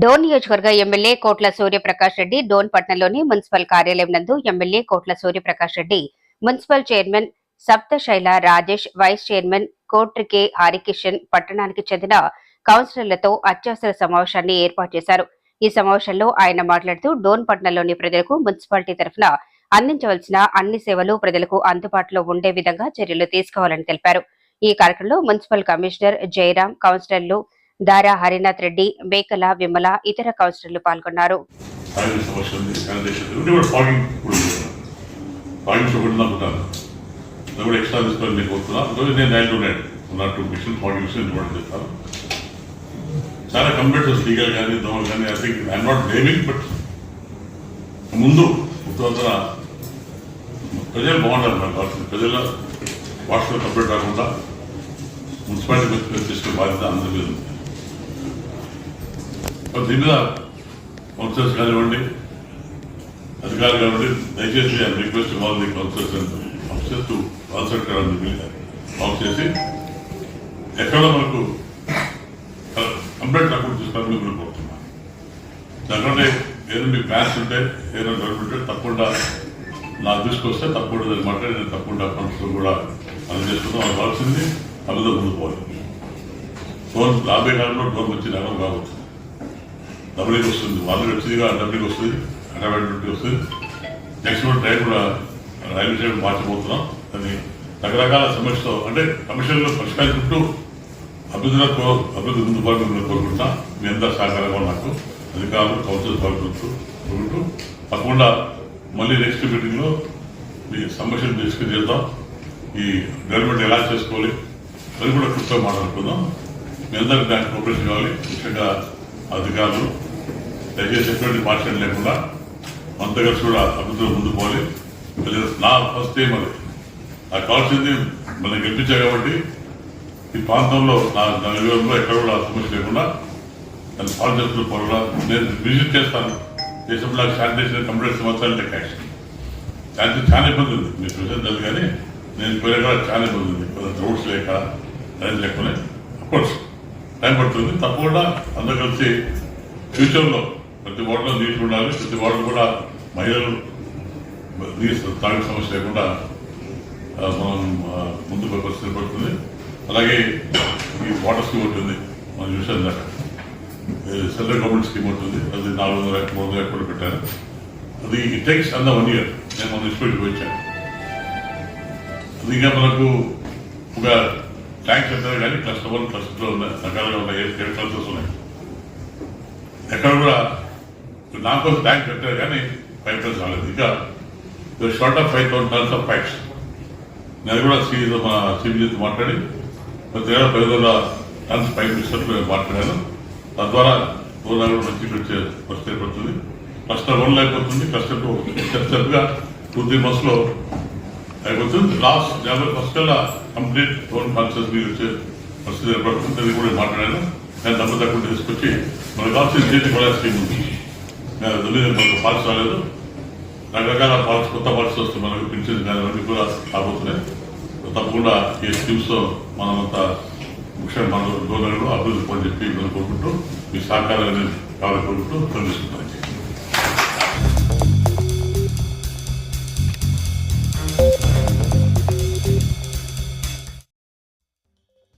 డోన్ నియోజకవర్గ ఎమ్మెల్యే కోట్ల సూర్యప్రకాష్ రెడ్డి డోన్ పట్నంలోని మున్సిపల్ కార్యాలయం నందు MLA Kotla Suryaprakash Reddy. Municipal chairman Saptashaila Rajesh vice chairman Kotrike Harikishan పట్టణానికి చెందిన కౌన్సిలర్లతో అత్యవసర సమావేశాన్ని ఏర్పాటు చేశారు. ఈ సమావేశంలో ఆయన మాట్లాడుతూ డోన్ పట్నంలోని ప్రజలకు మున్సిపాలిటీ తరఫున అందించవలసిన అన్ని సేవలు ప్రజలకు అందుబాటులో ఉండే విధంగా చర్యలు తీసుకోవాలని తెలిపారు. ఈ కార్యక్రమంలో మున్సిపల్ కమిషనర్ జయరాం కౌన్సిలర్లు దారా హరినాథ్ రెడ్డి బేకల విమల ఇతర కౌన్సిలర్లు పాల్గొన్నారు. చాలా కంప్యూటర్స్ లీగల్ కానీ దోమలు కానీ I think I'm not blaming but ముందు ఉత్తర ప్రజలు బాగుంటారు మనకు కావాల్సింది ప్రజల వాట్స్లో కంప్యూటర్ కాకుండా మున్సిపాలిటీ తీసుకునే బాధ్యత అందరి మీద ఉంది మరి దీని మీద కౌన్సిలర్స్ కానివ్వండి అధికారులు కానివ్వండి దయచేసి I request all the councillors and officers to consult of చేసి ఎక్కడ మనకు కంప్లైంట్ అకౌంట్ తీసుకోవాలని మిమ్మల్ని కోరుతున్నాను. ఎందుకంటే ఏదైనా మీ ప్లాన్స్ ఉంటే ఏదైనా జరుగుతుంటే తప్పకుండా నా దృష్టికి వస్తే తప్పకుండా అనమాట నేను తప్పకుండా కౌన్సిలర్ కూడా అందజేసుకుందాం వాళ్ళకి కావాల్సింది అభివృద్ధి ముందు పోవాలి. ఫోన్ రాబోయే కాలంలో డోర్ వచ్చి నగరం కావచ్చు. డబ్బులకి వస్తుంది వాళ్ళు వచ్చిందిగా డబ్బులకి వస్తుంది అకాడమెంట్ వస్తుంది. నెక్స్ట్ కూడా ట్రైన్ కూడా రైల్వే స్టేషన్ మార్చబోతున్నాం. అని రకరకాల సమస్యతో అంటే కమిషన్లో పరిష్కరించుకుంటూ అభివృద్ధిలో కో- అభివృద్ధి ముందు పాటు మిమ్మల్ని కోరుకుంటా మీ అంతా సహకారంగా నాకు అధికారులు కౌన్సిల్ పాల్గొంటూ కోరుకుంటూ తప్పకుండా మళ్ళీ నెక్స్ట్ మీటింగ్లో మీ సమస్యలు తీసుకుని చేద్దాం. ఈ గవర్నమెంట్ ఎలా చేసుకోవాలి అది కూడా కూర్చొని మాట్లాడుకుందాం. మీ అందరికీ దానికి కోఆపరేషన్ కావాలి. ముఖ్యంగా అధికారులు దయచేసి ఎటువంటి మార్చడం లేకుండా అంత కలిసి కూడా అభివృద్ధిలో ముందు పోవాలి. ప్రజలు నా ఫస్ట్ టైం అది? నాకు కావాల్సింది మనం గెలిపించా కాబట్టి ఈ ప్రాంతంలో నా నా ఎక్కడ కూడా సమస్య లేకుండా దాన్ని సాల్వ్ చేస్తున్న పనులు నేను విజిట్ చేస్తాను. దేశంలో నాకు శానిటేషన్ కంప్లీట్ సంవత్సరాలు టెక్ యాక్షన్. దానికి చాలా ఇబ్బంది ఉంది. మీకు విషయం తెలుసు కానీ నేను పోయిన కూడా చాలా ఇబ్బంది ఉంది. రోడ్స్ లేక రైతు లేకపోతే అఫ్కోర్స్ టైం పడుతుంది. తప్పకుండా అందరూ కలిసి ఫ్యూచర్లో ప్రతి వార్డులో నీళ్ళు ఉండాలి. ప్రతి వార్డు కూడా మహిళలు నీరు తాగే సమస్య లేకుండా మనం ముందుకు పరిస్థితి పడుతుంది అలాగే ఈ వాటర్ స్కీమ్ ఉంటుంది మనం చూసాం దాకా సెంట్రల్ గవర్నమెంట్ స్కీమ్ ఉంటుంది అది నాలుగు వందల మూడు వందల ఎక్కడ పెట్టారు. అది ఇట్ టేక్స్ అన్న వన్ ఇయర్ నేను మన ఇన్స్టిట్యూట్కి వచ్చాను. అది ఇంకా మనకు ఒక ట్యాంక్ సెంటర్ కానీ క్లస్టర్ వన్ క్లస్టర్ టూ ఉన్నాయి రకాలుగా ఉన్నాయి ఏడు క్లస్టర్స్ ఉన్నాయి ఎక్కడ కూడా నాకు ట్యాంక్ పెట్టారు కానీ పైప్ లైన్స్ రాలేదు ఇంకా short of five thousand tons of pipes నేను కూడా సీ మా సిబిజీతో మాట్లాడి కొద్దిగా పది వందల టన్స్ పైప్ ఇస్తున్నట్లు మాట్లాడాను తద్వారా గోదావరి మంచి వచ్చే పరిస్థితి ఏర్పడుతుంది క్లస్టర్ వన్ లేకపోతుంది క్లస్టర్ టూ స్టెప్ స్టెప్గా టూ త్రీ మంత్స్లో అయిపోతుంది లాస్ట్ జనవరి ఫస్ట్ కల్లా కంప్లీట్ ఓన్ కాన్షియస్ మీరు వచ్చే పరిస్థితి ఏర్పడుతుంది కూడా మాట్లాడాను నేను దెబ్బ తక్కువ తీసుకొచ్చి మనకు కావాల్సిన జీతి కూడా స్కీమ్ ఉంది. నేను తెలియదు మనకు పాల్స్ రాలేదు. రకరకాల పాలసీ కొత్త పార్ట్స్ వస్తాయి మనకు పెన్షన్ కానీ అవన్నీ కూడా రాబోతున్నాయి. తప్పకుండా ఈ స్కీమ్స్ మనమంతా ముఖ్యంగా మన గవర్నమెంట్ అభివృద్ధి పని చెప్పి మనం కోరుకుంటూ మీ సహకారాన్ని కావాలి కోరుకుంటూ పనిచేస్తున్నాం